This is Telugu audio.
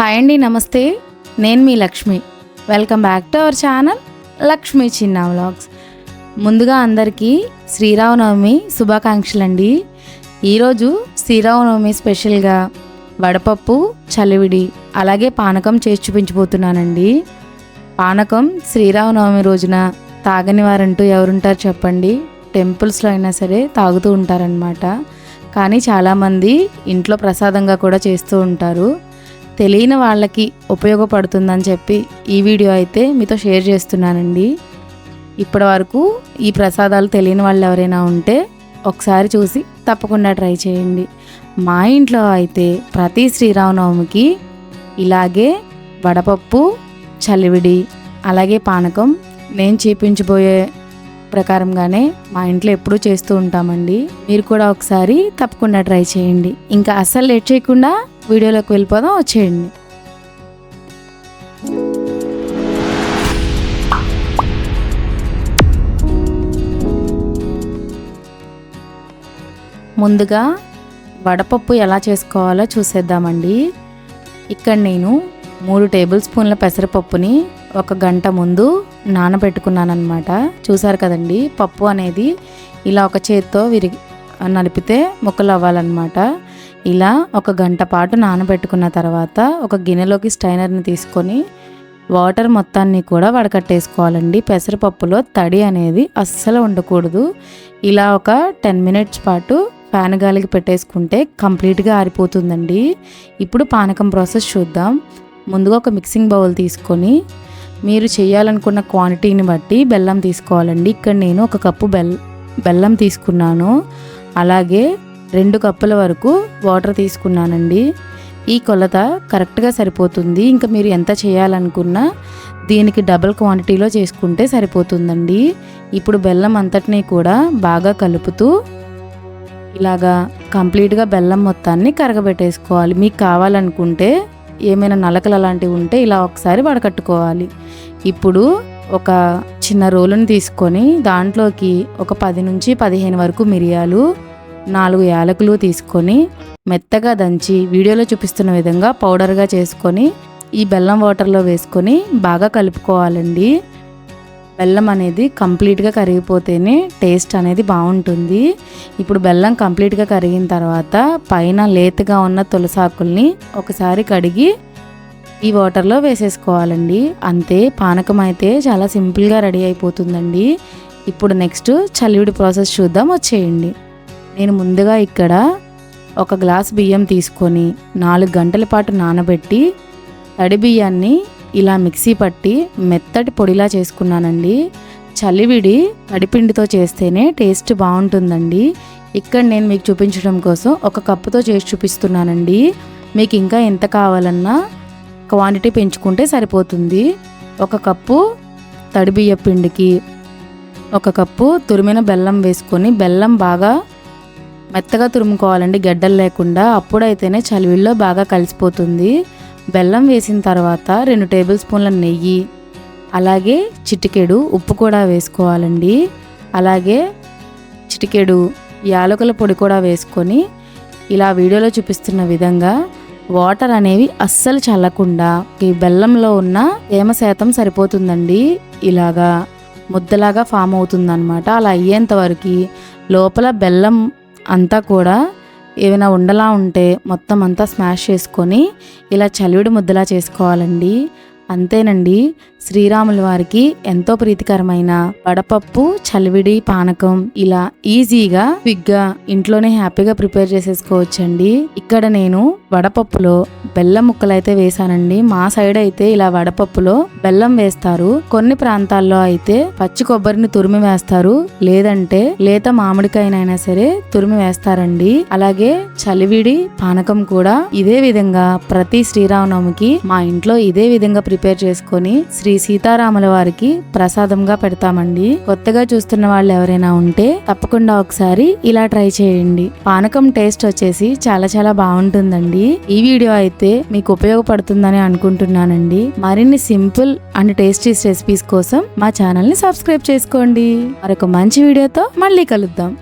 హాయ్ అండి నమస్తే. నేను మీ Lakshmi. Welcome back to our channel Lakshmi చిన్న వ్లాగ్స్. ముందుగా అందరికీ శ్రీరామనవమి శుభాకాంక్షలు అండి ఈరోజు శ్రీరామనవమి స్పెషల్గా వడపప్పు చలివిడి అలాగే పానకం చేసి చూపించబోతున్నానండి. పానకం శ్రీరామనవమి రోజున తాగని వారంటూ ఎవరుంటారు చెప్పండి. టెంపుల్స్లో అయినా సరే తాగుతూ ఉంటారనమాట కానీ చాలామంది ఇంట్లో ప్రసాదంగా కూడా చేస్తూ ఉంటారు. తెలియని వాళ్ళకి ఉపయోగపడుతుందని చెప్పి ఈ వీడియో అయితే మీతో షేర్ చేస్తున్నానండి. ఇప్పటి వరకు ఈ ప్రసాదాలు తెలియని వాళ్ళు ఎవరైనా ఉంటే ఒకసారి చూసి తప్పకుండా ట్రై చేయండి. మా ఇంట్లో అయితే ప్రతి శ్రీరామనవమికి ఇలాగే వడపప్పు చలివిడి అలాగే పానకం నేను చేపించబోయే ప్రకారంగానే మా ఇంట్లో ఎప్పుడూ చేస్తూ ఉంటామండి. మీరు కూడా ఒకసారి తప్పకుండా ట్రై చేయండి. ఇంకా అస్సలు లేట్ చేయకుండా వీడియోలోకి వెళ్ళిపోదాం వచ్చేయండి. ముందుగా వడపప్పు ఎలా చేసుకోవాలో చూసేద్దామండి. ఇక్కడ నేను మూడు టేబుల్ స్పూన్ల పెసరపప్పుని ఒక గంట ముందు నానబెట్టుకున్నానమాట చూసారు కదండి పప్పు అనేది ఇలా ఒక చేత్తో విరిగి నలిపితే ముక్కలు అవ్వాలన్నమాట. ఇలా ఒక గంట పాటు నానబెట్టుకున్న తర్వాత ఒక గిన్నెలోకి స్టైనర్ని తీసుకొని వాటర్ మొత్తాన్ని కూడా వడకట్టేసుకోవాలండి. పెసరపప్పులో తడి అనేది అస్సలు ఉండకూడదు ఇలా ఒక టెన్ మినిట్స్ పాటు ఫ్యాన్ గాలికి పెట్టేసుకుంటే కంప్లీట్గా ఆరిపోతుందండి. ఇప్పుడు పానకం ప్రాసెస్ చూద్దాం. ముందుగా ఒక మిక్సింగ్ బౌల్ తీసుకొని మీరు చేయాలనుకున్న క్వాంటిటీని బట్టి బెల్లం తీసుకోవాలండి. ఇక్కడ నేను ఒక కప్పు బెల్ బెల్లం తీసుకున్నాను. అలాగే రెండు కప్పుల వరకు వాటర్ తీసుకున్నానండి. ఈ కొలత కరెక్ట్గా సరిపోతుంది. ఇంకా మీరు ఎంత చేయాలనుకున్నా దీనికి డబుల్ క్వాంటిటీలో చేసుకుంటే సరిపోతుందండి. ఇప్పుడు బెల్లం అంతటినీ కూడా బాగా కలుపుతూ ఇలాగా కంప్లీట్గా బెల్లం మొత్తాన్ని కరగబెట్టేసుకోవాలి. మీకు కావాలనుకుంటే ఏమైనా నలకలు అలాంటివి ఉంటే ఇలా ఒకసారి వడకట్టుకోవాలి. ఇప్పుడు ఒక చిన్న రోలుని తీసుకొని దాంట్లోకి ఒక పది నుంచి పదిహేను వరకు మిరియాలు నాలుగు యాలకులు తీసుకొని మెత్తగా దంచి వీడియోలో చూపిస్తున్న విధంగా పౌడర్గా చేసుకొని ఈ బెల్లం వాటర్లో వేసుకొని బాగా కలుపుకోవాలండి. బెల్లం అనేది కంప్లీట్గా కరిగిపోతేనే టేస్ట్ అనేది బాగుంటుంది. ఇప్పుడు బెల్లం కంప్లీట్గా కరిగిన తర్వాత పైన లేతగా ఉన్న తులసాకుల్ని ఒకసారి కడిగి ఈ వాటర్లో వేసేసుకోవాలండి. అంతే పానకం అయితే చాలా సింపుల్గా రెడీ అయిపోతుందండి. ఇప్పుడు నెక్స్ట్ చలివిడి ప్రాసెస్ చూద్దాం వచ్చేయండి. నేను ముందుగా ఇక్కడ ఒక గ్లాస్ బియ్యం తీసుకొని నాలుగు గంటల పాటు నానబెట్టి తడి బియ్యాన్ని ఇలా మిక్సీ పట్టి మెత్తటి పొడిలా చేసుకున్నానండి. చలివిడి తడిపిండితో చేస్తేనే టేస్ట్ బాగుంటుందండి. ఇక్కడ నేను మీకు చూపించడం కోసం ఒక కప్పుతో చేసి చూపిస్తున్నానండి. మీకు ఇంకా ఎంత కావాలన్నా క్వాంటిటీ పెంచుకుంటే సరిపోతుంది. ఒక కప్పు తడి బియ్య పిండికి ఒక కప్పు తురిమిన బెల్లం వేసుకొని బెల్లం బాగా మెత్తగా తురుముకోవాలండి గడ్డలు లేకుండా. అప్పుడైతేనే చలివిల్లో బాగా కలిసిపోతుంది. బెల్లం వేసిన తర్వాత రెండు టేబుల్ స్పూన్ల నెయ్యి అలాగే చిటికెడు ఉప్పు కూడా వేసుకోవాలండి. అలాగే చిటికెడు యాలకుల పొడి కూడా వేసుకొని ఇలా వీడియోలో చూపిస్తున్న విధంగా వాటర్ అనేవి అస్సలు చల్లకుండా ఈ బెల్లంలో ఉన్న తేమ శాతం సరిపోతుందండి. ఇలాగా ముద్దలాగా ఫామ్ అవుతుందన్నమాట. అలా అయ్యేంత వరకు లోపల బెల్లం అంతా కూడా ఏమైనా ఉండలా ఉంటే మొత్తం అంతా స్మాష్ చేసుకొని ఇలా చలివిడి ముద్దలా చేసుకోవాలండి. అంతేనండి. శ్రీరాముల వారికి ఎంతో ప్రీతికరమైన వడపప్పు చలివిడి పానకం ఇలా ఈజీగా క్విక్గా ఇంట్లోనే హ్యాపీగా ప్రిపేర్ చేసేసుకోవచ్చండి. ఇక్కడ నేను వడపప్పులో బెల్లం ముక్కలు అయితే వేసానండి మా సైడ్ అయితే ఇలా వడపప్పులో బెల్లం వేస్తారు. కొన్ని ప్రాంతాల్లో అయితే పచ్చి కొబ్బరిని తురిమి వేస్తారు. లేదంటే లేత మామిడికాయనైనా సరే తురిమి వేస్తారండి. అలాగే చలివిడి పానకం కూడా ఇదే విధంగా ప్రతి శ్రీరామనవమికి మా ఇంట్లో ఇదే విధంగా ప్రిపేర్ చేసుకొని శ్రీ సీతారాముల వారికి ప్రసాదంగా పెడతామండి. కొత్తగా చూస్తున్న వాళ్ళు ఎవరైనా ఉంటే తప్పకుండా ఒకసారి ఇలా ట్రై చేయండి. పానకం టేస్ట్ వచ్చేసి చాలా చాలా బాగుంటుందండి. ఈ వీడియో అయితే మీకు ఉపయోగపడుతుందని అనుకుంటున్నానండి. మరిన్ని సింపుల్ అండ్ టేస్టీ రెసిపీస్ కోసం మా ఛానల్ని సబ్స్క్రైబ్ చేసుకోండి. మరొక మంచి వీడియోతో మళ్ళీ కలుద్దాం.